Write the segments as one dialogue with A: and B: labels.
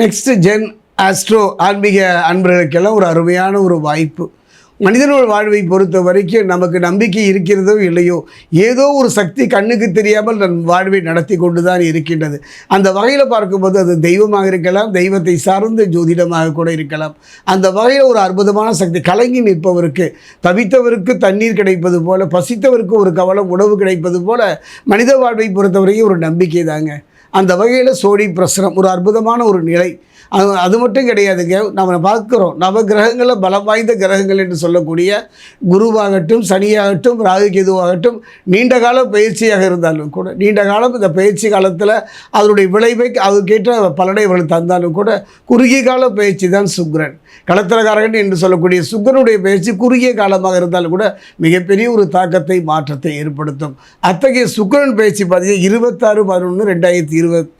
A: Next gen astro ஆன்மீக அன்பர்களுக்கெல்லாம் ஒரு அருமையான ஒரு வாய்ப்பு. மனிதனோட வாழ்வை பொறுத்த வரைக்கும் நமக்கு நம்பிக்கை இருக்கிறதோ இல்லையோ ஏதோ ஒரு சக்தி கண்ணுக்கு தெரியாமல் நம் வாழ்வை நடத்தி கொண்டு தான் இருக்கின்றது. அந்த வகையில் பார்க்கும்போது அது தெய்வமாக இருக்கலாம் தெய்வத்தை சார்ந்த ஜோதிடமாக கூட இருக்கலாம். அந்த வகையில் ஒரு அற்புதமான சக்தி கலங்கி நிற்பவருக்கு தவித்தவருக்கு தண்ணீர் கிடைப்பது போல பசித்தவருக்கு ஒரு கவலம் உணவு கிடைப்பது போல மனித வாழ்வை பொறுத்தவரைக்கும் ஒரு நம்பிக்கை தாங்க. அந்த வகையில் சோடி பிரசனம் ஒரு அற்புதமான ஒரு நிலை. அது அது மட்டும் கிடையாதுங்க. நம்ம பார்க்குறோம் நவ கிரகங்களில் பலம் வாய்ந்த கிரகங்கள் என்று சொல்லக்கூடிய குருவாகட்டும் சனியாகட்டும் ராகு கேதுவாகட்டும் நீண்ட கால பயிற்சியாக இருந்தாலும் கூட நீண்ட காலம் இந்த பயிற்சி காலத்தில் அதனுடைய விளைவை அதுக்கேற்ற பலனை இவர்கள் தந்தாலும் கூட குறுகிய கால பயிற்சி தான் சுக்ரன். களத்திரகாரகன் என்று சொல்லக்கூடிய சுக்கரனுடைய பயிற்சி குறுகிய காலமாக இருந்தாலும் கூட மிகப்பெரிய ஒரு தாக்கத்தை மாற்றத்தை ஏற்படுத்தும். அத்தகைய சுக்ரன் பயிற்சி பார்த்தீங்கன்னா இருபத்தாறு பதினொன்று ரெண்டாயிரத்தி இருபத்தி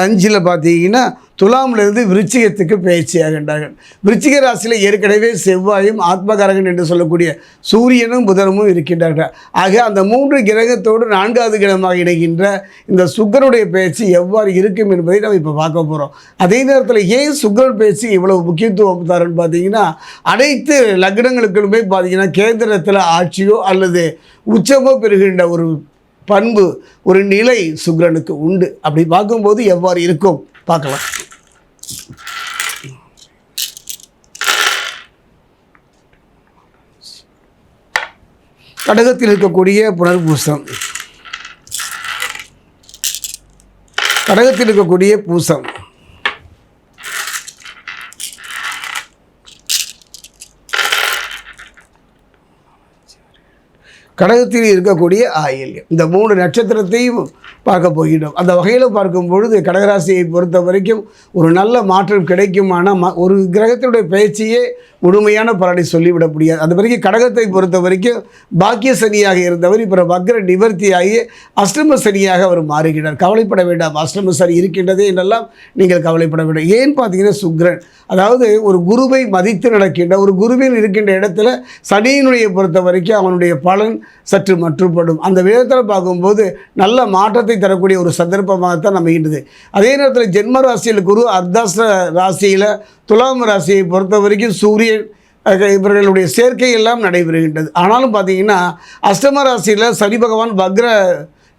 A: அஞ்சில் பார்த்தீங்கன்னா துலாமிலிருந்து விருச்சிகத்துக்கு பயிற்சி ஆகின்றார்கள் விருச்சிக ராசியில் ஏற்கனவே செவ்வாயும் ஆத்மகாரகன் என்று சொல்லக்கூடிய சூரியனும் புதனமும் இருக்கின்றார்கள். ஆக அந்த மூன்று கிரகத்தோடு நான்காவது கிரகமாக இணைகின்ற இந்த சுக்கரனுடைய பயிற்சி எவ்வாறு இருக்கும் என்பதை நம்ம இப்போ பார்க்க போகிறோம். அதே நேரத்தில் ஏன் சுக்கரன் பயிற்சி இவ்வளவு முக்கியத்துவம் தாருன்னு பார்த்தீங்கன்னா அனைத்து லக்னங்களுக்குமே பார்த்தீங்கன்னா கேந்திரத்தில் ஆட்சியோ அல்லது உச்சமோ பெறுகின்ற ஒரு பண்பு ஒரு நிலை சுக்ரனுக்கு உண்டு. அப்படி பார்க்கும்போது எவ்வாறு இருக்கும்? பார்க்கலாம். கடகத்தில் இருக்கக்கூடிய புனர்பூசம். கடகத்தில் இருக்கக்கூடிய பூசம். கடகத்தில் இருக்கக்கூடிய ஆயில்யம். இந்த மூணு நட்சத்திரத்தையும் பார்க்க போகிறோம் அந்த வகையில் பார்க்கும் பொழுது கடகராசியை பொறுத்த வரைக்கும் ஒரு நல்ல மாற்றம் கிடைக்குமானால் ம ஒரு கிரகத்தினுடைய பயிற்சியே முழுமையான பலனை சொல்லிவிட முடியாது. அந்த வரைக்கும் கடகத்தை பொறுத்த வரைக்கும் பாக்கிய சனியாக இருந்தவர் இப்போ வக்ர நிவர்த்தியாகி அஷ்டம சனியாக அவர் மாறுகிறார். கவலைப்பட வேண்டாம். அஷ்டம சனி இருக்கின்றதே என்றெல்லாம் நீங்கள் கவலைப்பட வேண்டாம். ஏன் பார்த்தீங்கன்னா சுக்ரன் அதாவது ஒரு குருவை மதித்து நடக்கின்ற ஒரு குருவில் இருக்கின்ற இடத்துல சனியினுடைய பொறுத்த வரைக்கும் அவனுடைய பலன் சற்று மற்றுப்படும் அந்த விதத்தில் பார்க்கும்போது நல்ல மாற்றத்தை தரக்கூடிய ஒரு சந்தர்ப்பமாகத்தான் அமைகின்றது அதே நேரத்தில் ஜென்ம ராசியில் குரு அர்த்தாஸ்ர ராசியில் துலாம் ராசியை பொறுத்த வரைக்கும் சூரியன் இவர்களுடைய சேர்க்கை எல்லாம் நடைபெறுகின்றது. ஆனாலும் பார்த்தீங்கன்னா அஷ்டம ராசியில் சனி பகவான் வக்ர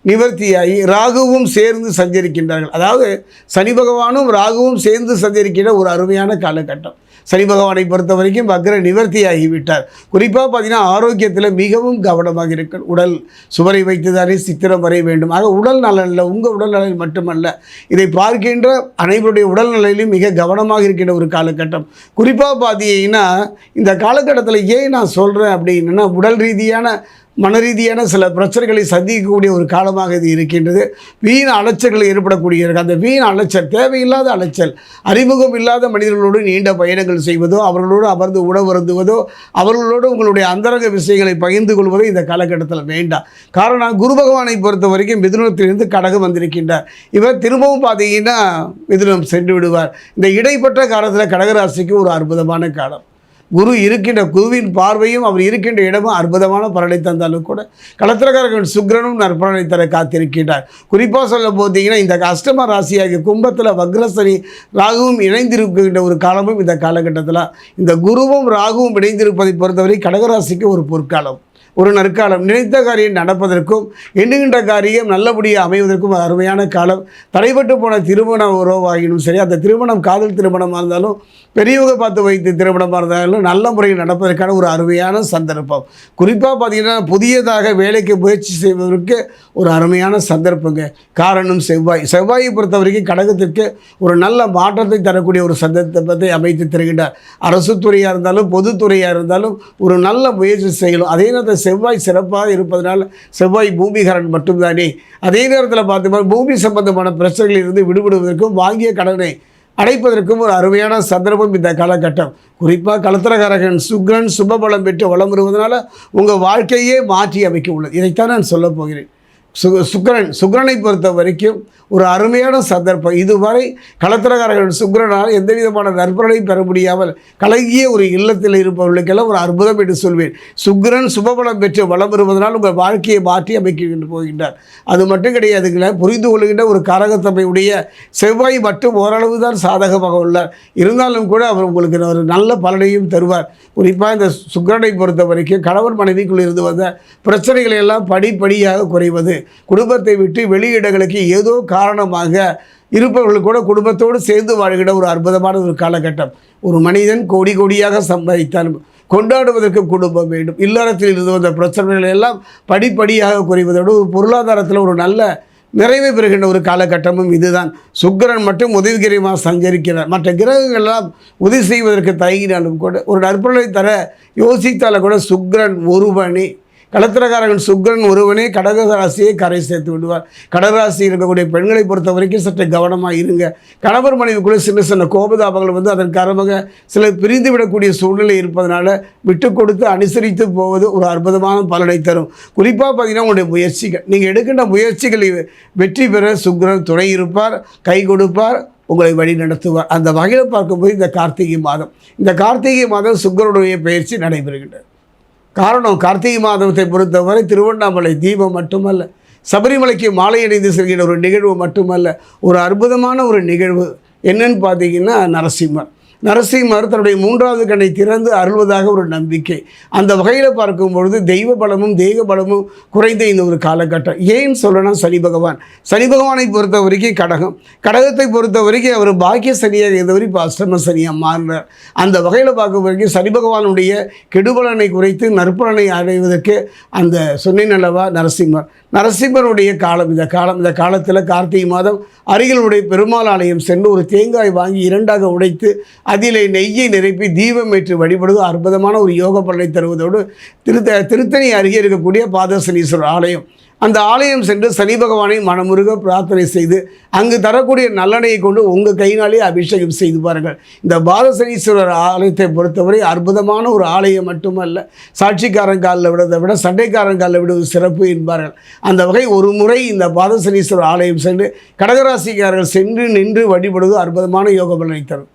A: நிவர்த்தியாகி ராகுவும் சேர்ந்து சஞ்சரிக்கின்றார்கள். அதாவது சனி பகவானும் ராகுவும் சேர்ந்து சஞ்சரிக்கின்ற ஒரு அருமையான காலகட்டம். சனி பகவானை பொறுத்த வரைக்கும் வக்ர நிவர்த்தியாகிவிட்டார். குறிப்பாக பார்த்தீங்கன்னா ஆரோக்கியத்தில் மிகவும் கவனமாக இருக்க உடல் சுவரை வைத்துதானே சித்திரம் வரைய வேண்டும். ஆக உடல் நலனில் உங்கள் உடல் நலன் மட்டுமல்ல. இதை பார்க்கின்ற அனைவருடைய உடல் நலனிலும் மிக கவனமாக இருக்கின்ற ஒரு காலகட்டம். குறிப்பாக பார்த்தீங்கன்னா இந்த காலகட்டத்தில் ஏன் நான் சொல்கிறேன் அப்படின்னா உடல் ரீதியான மன ரீதியான சில பிரச்சனைகளை சந்திக்கக்கூடிய ஒரு காலமாக இது இருக்கின்றது. வீண் அலைச்சல்கள் ஏற்படக்கூடிய அந்த வீண் அலைச்சல் தேவையில்லாத அலைச்சல் அறிமுகம் இல்லாத மனிதர்களோடு நீண்ட பயணங்கள் செய்வதோ அவர்களோடு அமர்ந்து உணவருந்துவதோ அவர்களோடு உங்களுடைய அந்தரங்க விஷயங்களை பகிர்ந்து கொள்வதோ இந்த காலகட்டத்தில் வேண்டாம். காரணம் குரு பகவானை பொறுத்த வரைக்கும் மிதுனத்திலிருந்து கடகம் வந்திருக்கின்றார். இவர் திரும்பவும் பார்த்தீங்கன்னா மிதுனம் சென்று விடுவார். இந்த இடைப்பட்ட காலத்தில் கடகராசிக்கு ஒரு அற்புதமான காலம். குரு இருக்கின்ற குருவின் பார்வையும் அவர் இருக்கின்ற இடமும் அற்புதமான பலனை தந்தாலும் கூட களத்திரக்காரர்கள் சுக்ரனும் நற்பலனை தர காத்திருக்கின்றார். குறிப்பாக சொல்ல போத்தீங்கன்னா இந்த அஷ்டம ராசியாகிய கும்பத்தில் வக்ரசனி ராகுவும் இணைந்திருக்கின்ற ஒரு காலமும் இந்த காலகட்டத்தில். இந்த குருவும் ராகுவும் இணைந்திருப்பதை பொறுத்தவரை கடகராசிக்கு ஒரு பொற்காலம். ஒரு நற்காலம். நினைத்த காரியம் நடப்பதற்கும் எண்ணுகின்ற காரியம் நல்லபடியாக அமைவதற்கும் ஒரு அருமையான காலம். தடைபட்டு போன திருமண உறவாகினும் சரி அந்த திருமணம் காதல் திருமணமாக இருந்தாலும் பெரியவங்க பார்த்து வைத்து திருமணமாக இருந்தாலும் நல்ல முறையில் நடப்பதற்கான ஒரு அருமையான சந்தர்ப்பம். குறிப்பாக பார்த்தீங்கன்னா புதியதாக வேலைக்கு முயற்சி செய்வதற்கு ஒரு அருமையான சந்தர்ப்பங்க. காரணம் செவ்வாய். செவ்வாயை பொறுத்த வரைக்கும் கடகத்திற்கு ஒரு நல்ல மாற்றத்தை தரக்கூடிய ஒரு சந்தர்ப்பத்தை அமைத்து தருகின்றார். அரசு துறையாக இருந்தாலும் பொதுத்துறையாக இருந்தாலும் ஒரு நல்ல முயற்சி செய்யணும். அதே நேரத்தில் செவ்வாய் சிறப்பாக இருப்பதனால் செவ்வாய் பூமிகரன் மட்டும்தானே. அதே நேரத்தில் பார்த்தோம்னா பூமி சம்பந்தமான பிரச்சனைகளில் இருந்து விடுபடுவதற்கும் வாங்கிய கடனை அடைப்பதற்கும் ஒரு அருமையான சந்தர்ப்பம் இந்த காலகட்டம். குறிப்பாக கலத்திரகாரகன் சுக்ரன் சுபபலம் பெற்று வளம் வருவதனால உங்கள் வாழ்க்கையே மாற்றி அமைக்க உள்ளது. இதைத்தான் நான் சொல்லப் போகிறேன். சு சுக்கிரன் சுக்கிரனை பொறுத்த வரைக்கும் ஒரு அருமையான சந்தர்ப்பம். இதுவரை களத்திரக்காரர்கள் சுக்கிரனால் எந்த விதமான நற்பலனையும் பெற முடியாமல் கலங்கிய ஒரு இல்லத்தில் இருப்பவர்களுக்கெல்லாம் ஒரு அற்புதம் என்று சொல்வேன். சுக்கரன் சுபபலம் பெற்று வளம் வருவதனால் உங்கள் வாழ்க்கையை மாற்றி அமைக்கிட்டு போகின்றார். அது மட்டும் கிடையாதுங்கள புரிந்து கொள்கின்ற ஒரு காரகத்தமையுடைய செவ்வாய் மட்டும் ஓரளவு தான் சாதகமாக உள்ளார். இருந்தாலும் கூட அவர் உங்களுக்கு ஒரு நல்ல பலனையும் தருவார். குறிப்பாக இந்த சுக்கிரனை பொறுத்த வரைக்கும் கணவன் மனைவிக்குள் இருந்து வந்த பிரச்சனைகளை எல்லாம் படிப்படியாக குறைவது குடும்பத்தை விட்டு வெளியிடங்களுக்கு ஏதோ காரணமாக இருப்பவர்கள் கூட குடும்பத்தோடு சேர்ந்து வாழ்கிற ஒரு அற்புதமான ஒரு காலகட்டம். ஒரு மனிதன் கோடி கோடியாக சம்பாதித்தாலும் கொண்டாடுவதற்கு குடும்பம் வேண்டும். இல்லறத்தில் இருந்து வந்த பிரச்சனைகள் எல்லாம் படிப்படியாக குறைவதோடு ஒரு பொருளாதாரத்தில் ஒரு நல்ல நிறைவு பெறுகின்ற ஒரு காலகட்டமும் இதுதான். சுக்கிரன் மட்டும் உதவிகரமாக சஞ்சரிக்கிறார். மற்ற கிரகங்கள் எல்லாம் உதவி செய்வதற்கு தயங்கினாலும் கூட ஒரு நற்பொருளை தர யோசித்தால கூட சுக்கிரன் ஒருவனே கடத்திரக்காரன் சுக்கரன் ஒருவனே கடக ராசியை கரை சேர்த்து விடுவார். கடகராசி இருக்கக்கூடிய பெண்களை பொறுத்த வரைக்கும் சற்று கவனமாக இருங்க. கணவர் மனைவிக்குள்ளே சின்ன சின்ன கோபதாபங்கள் வந்து அதன் காரணமாக சிலர் பிரிந்து விடக்கூடிய சூழ்நிலை இருப்பதனால விட்டு கொடுத்து அனுசரித்து போவது ஒரு அற்புதமான பலனை தரும். குறிப்பாக பார்த்தீங்கன்னா உங்களுடைய முயற்சிகள். நீங்கள் எடுக்கின்ற முயற்சிகளை வெற்றி பெற சுக்கரன் துணை இருப்பார் கை கொடுப்பார் உங்களை வழி நடத்துவார். அந்த வகையில் பார்க்கும்போது இந்த கார்த்திகை மாதம். இந்த கார்த்திகை மாதம் சுக்கரனுடைய பயிற்சி நடைபெறுகின்றது. காரணம் கார்த்திகை மாதத்தை பொறுத்தவரை திருவண்ணாமலை தீபம் மட்டுமல்ல சபரிமலைக்கு மாலை அணிந்து செல்கிற ஒரு நிகழ்வு மட்டுமல்ல ஒரு அற்புதமான ஒரு நிகழ்வு. என்னன்னு பார்த்தீங்கன்னா நரசிம்மர். நரசிம்மர் தன்னுடைய மூன்றாவது கண்ணை திறந்து அருள்வதாக ஒரு நம்பிக்கை. அந்த வகையில் பார்க்கும் பொழுது தெய்வ பலமும் தெய்வ பலமும் குறைந்த இந்த ஒரு காலகட்டம். ஏன் சொல்லணும் சனி பகவான். சனி பகவானை பொறுத்த வரைக்கும் கடகம். கடகத்தை பொறுத்த வரைக்கும் அவர் பாக்கிய சனியாக இருந்தவரை இப்போ அஷ்டம சனியாக மாறினார் அந்த வகையில் பார்க்கும் வரைக்கும் சனி பகவானுடைய கெடுபலனை குறைத்து நற்பலனை அடைவதற்கு அந்த சொன்னேன் அல்லவா நரசிம்மர். நரசிம்மருடைய காலம் இந்த காலம். இந்த காலத்தில் கார்த்திகை மாதம் அருகிலுடைய பெருமாள் ஆலயம் சென்று ஒரு தேங்காய் வாங்கி இரண்டாக உடைத்து அதிலே நெய்யை நிரப்பி தீபம் ஏற்று வழிபடுவது அற்புதமான ஒரு யோக பலனை தருவதோடு திருத்த திருத்தணி அருகே இருக்கக்கூடிய பாதசனீஸ்வரர் ஆலயம். அந்த ஆலயம் சென்று சனி பகவானை மனமுருக பிரார்த்தனை செய்து அங்கு தரக்கூடிய நல்லெண்ணெயை கொண்டு உங்கள் கையினாலே அபிஷேகம் செய்து பாருங்கள். இந்த பாதசனீஸ்வரர் ஆலயத்தை பொறுத்தவரை அற்புதமான ஒரு ஆலயம் மட்டுமல்ல. சாட்சிக்காரன் காலில் விடுறதை விட சண்டைக்காரன் காலில் விடுவது சிறப்பு என்பார்கள். அந்த வகை ஒரு முறை இந்த பாதசனீஸ்வரர் ஆலயம் சென்று கடகராசிக்காரர்கள் சென்று நின்று வழிபடுவது அற்புதமான யோக பலனை தரும்.